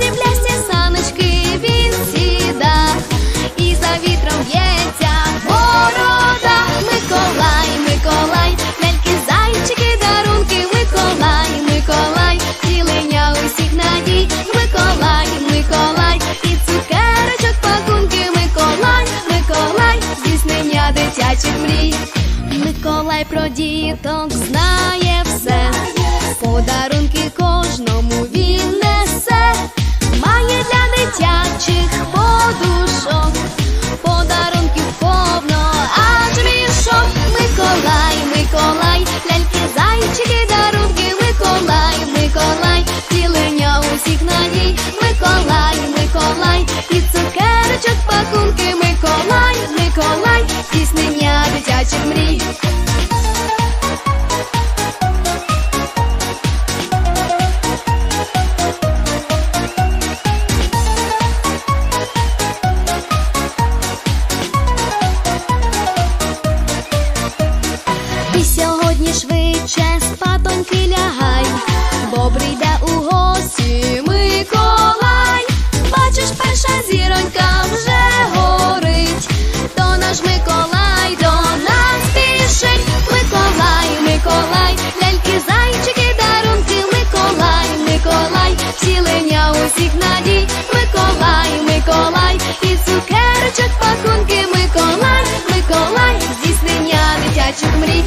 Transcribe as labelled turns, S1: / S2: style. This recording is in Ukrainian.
S1: сріблясті саночки він сіда, і за вітром в'ється борода, Миколай, Миколай, нельки зайчики, дарунки, Миколай, Миколай, тілення усіх надій, Миколай, Миколай, і цукерочок пакунки, Миколай, Миколай, здійснення дитячих мрій, Миколай про діток знає. Миколай. Всіх надій, Миколай, Миколай, і цукерочок пакунки, Миколай, Миколай, здійснення дитячих мрій.